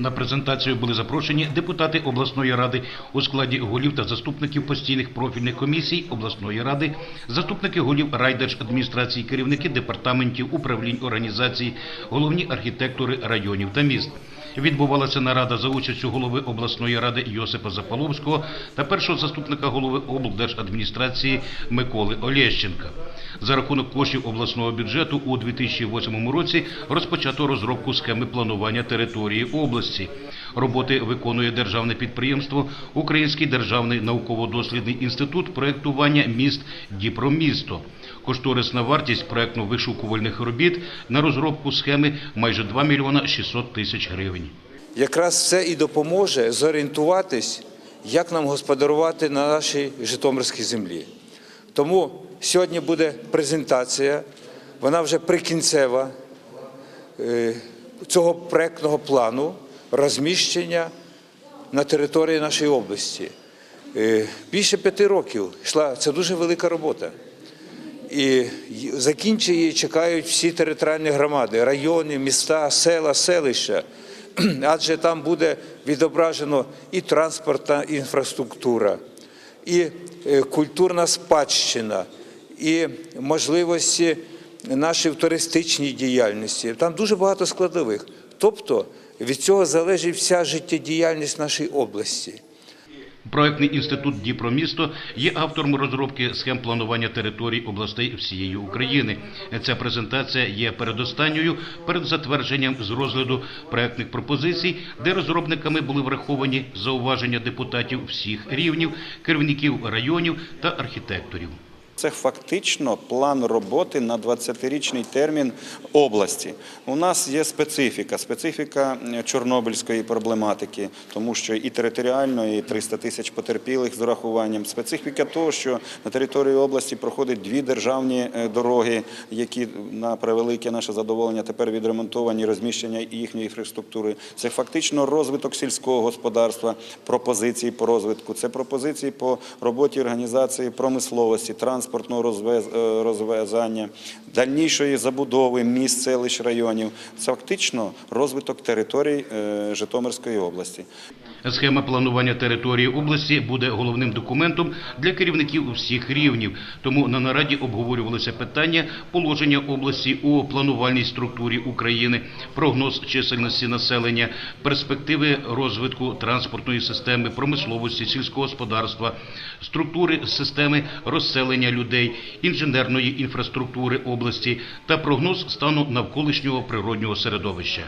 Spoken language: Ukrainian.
На презентацію були запрошені депутати обласної ради у складі голів та заступників постійних профільних комісій обласної ради, заступники голів райдержадміністрації, керівники департаментів, управлінь організацій, головні архітектори районів та міст. Відбувалася нарада за участю голови обласної ради Йосипа Запаловського та першого заступника голови облдержадміністрації Миколи Олєщенка. За рахунок коштів обласного бюджету у 2008 році розпочато розробку схеми планування території області. Роботи виконує державне підприємство Український державний науково-дослідний інститут проєктування міст Діпромісто. Кошторисна вартість проєктно-вишукувальних робіт на розробку схеми майже 2 мільйона 600 тисяч гривень. Якраз це і допоможе зорієнтуватись, як нам господарувати на нашій Житомирській землі. Тому сьогодні буде презентація, вона вже прикінцева е, цього проектного плану розміщення на території нашої області. Е, Більше п'яти років йшла це дуже велика робота. І її чекають всі територіальні громади, райони, міста, села, селища. Адже там буде відображено і транспортна інфраструктура, і е, культурна спадщина, і можливості нашої в туристичній діяльності. Там дуже багато складових. Тобто від цього залежить вся життєдіяльність нашої області. Проектний інститут Діпромісто є автором розробки схем планування територій областей всієї України. Ця презентація є передостанньою перед затвердженням з розгляду проектних пропозицій, де розробниками були враховані зауваження депутатів всіх рівнів, керівників районів та архітекторів. Це фактично план роботи на 20-річний термін області. У нас є специфіка, специфіка е, чорнобильської проблематики, тому що і територіально, і 300 тисяч потерпілих з урахуванням. Специфіка того, що на території області проходять дві державні е, дороги, які на превелике наше задоволення тепер відремонтовані, розміщення їхньої інфраструктури. Це фактично розвиток сільського господарства, пропозиції по розвитку. Це пропозиції по роботі організації промисловості, транспортного е, розвезання, дальнішої забудови міст, селищ, районів. Це фактично розвиток територій е, Житомирської області. Схема планування території області буде головним документом для керівників всіх рівнів. Тому на нараді обговорювалося питання положення області у планувальній структурі України, прогноз чисельності населення, перспективи розвитку транспортної системи, промисловості, сільського господарства, структури системи розселення людей, інженерної інфраструктури області та прогноз стану навколишнього природнього середовища.